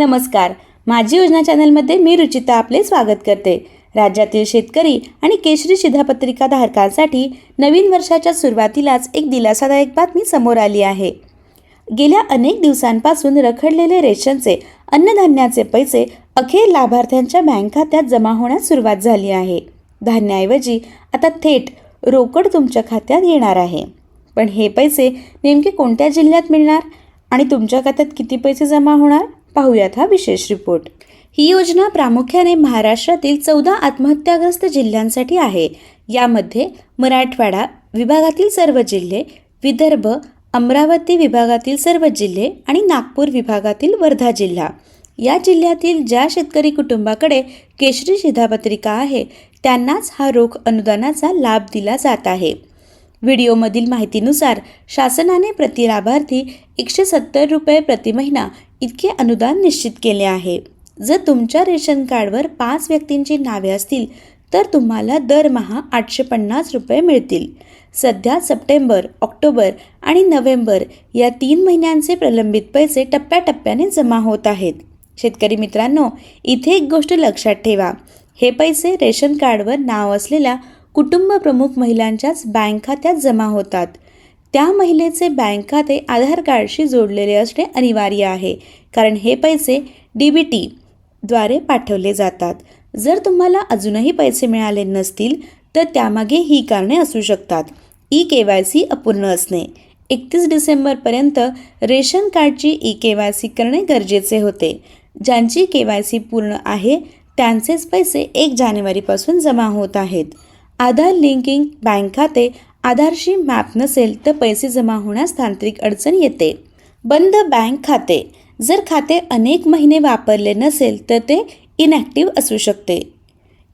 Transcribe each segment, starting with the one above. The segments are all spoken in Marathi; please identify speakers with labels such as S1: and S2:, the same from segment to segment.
S1: नमस्कार. माझी योजना चॅनलमध्ये मी रुचिता आपले स्वागत करते. राज्यातील शेतकरी आणि केशरी शिधापत्रिका धारकांसाठी नवीन वर्षाच्या सुरुवातीलाच एक दिलासादायक बातमी समोर आली आहे. गेल्या अनेक दिवसांपासून रखडलेले रेशनचे अन्नधान्याचे पैसे अखेर लाभार्थ्यांच्या बँक खात्यात जमा होण्यास सुरुवात झाली आहे. धान्याऐवजी आता थेट रोकड तुमच्या खात्यात येणार आहे. पण हे पैसे नेमके कोणत्या जिल्ह्यात मिळणार आणि तुमच्या खात्यात किती पैसे जमा होणार? पाहूयात हा विशेष रिपोर्ट. ही योजना प्रामुख्याने महाराष्ट्रातील चौदा आत्महत्याग्रस्त जिल्ह्यांसाठी आहे. यामध्ये मराठवाडा विभागातील सर्व जिल्हे विदर्भ अमरावती विभागातील सर्व जिल्हे आणि नागपूर विभागातील वर्धा जिल्हा. या जिल्ह्यातील ज्या शेतकरी कुटुंबाकडे केशरी शिधापत्रिका आहे त्यांनाच हा रोख अनुदानाचा लाभ दिला जात आहे. व्हिडिओमधील माहितीनुसार शासनाने प्रति लाभार्थी एकशे सत्तर रुपये प्रति महिना इतके अनुदान निश्चित केले आहे. जर तुमच्या रेशन कार्डवर पाच व्यक्तींची नावे असतील तर तुम्हाला दरमहा आठशे पन्नास रुपये मिळतील. सध्या सप्टेंबर ऑक्टोबर आणि नोव्हेंबर या तीन महिन्यांचे प्रलंबित पैसे टप्प्याटप्प्याने जमा होत आहेत. शेतकरी मित्रांनो इथे एक गोष्ट लक्षात ठेवा. हे पैसे रेशन कार्डवर नाव असलेल्या कुटुंब प्रमुख महिलांच्याच बँक खात्यात जमा होतात. त्या महिलेचे बँक खाते आधार कार्डशी जोडलेले असणे अनिवार्य आहे कारण हे पैसे डी बी टी द्वारे पाठवले जातात. जर तुम्हाला अजूनही पैसे मिळाले नसतील तर त्यामागे ही कारणे असू शकतात. ई के वाय सी अपूर्ण असणे. एकतीस डिसेंबरपर्यंत रेशन कार्डची ई के वाय सी करणे गरजेचे होते. ज्यांची के वाय सी पूर्ण आहे त्यांचेच पैसे एक जानेवारीपासून जमा होत आहेत. आधार लिंकिंग बँक खाते आधारशी मॅप नसेल तर पैसे जमा होण्यास तांत्रिक अडचण येते. बंद बँक खाते. जर खाते अनेक महिने वापरले नसेल तर ते इनॅक्टिव्ह असू शकते.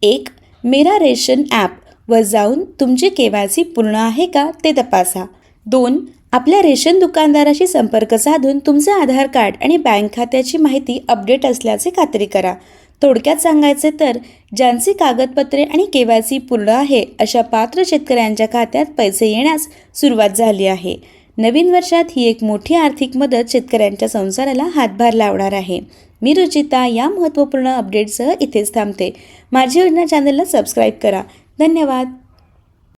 S1: एक मेरा रेशन ॲपवर जाऊन तुमची के वाय सी पूर्ण आहे का ते तपासा. दोन आपल्या रेशन दुकानदाराशी संपर्क साधून तुमचे आधार कार्ड आणि बँक खात्याची माहिती अपडेट असल्याचे खात्री करा. थोडक्यात सांगायचे तर ज्यांची कागदपत्रे आणि के वाय सी पूर्ण आहे अशा पात्र शेतकऱ्यांच्या खात्यात पैसे येण्यास सुरुवात झाली आहे. नवीन वर्षात ही एक मोठी आर्थिक मदत शेतकऱ्यांच्या संसाराला हातभार लावणार आहे. मी रुचिता या महत्त्वपूर्ण अपडेटसह इथेच थांबते. माझी योजना चॅनलला सबस्क्राईब करा. धन्यवाद.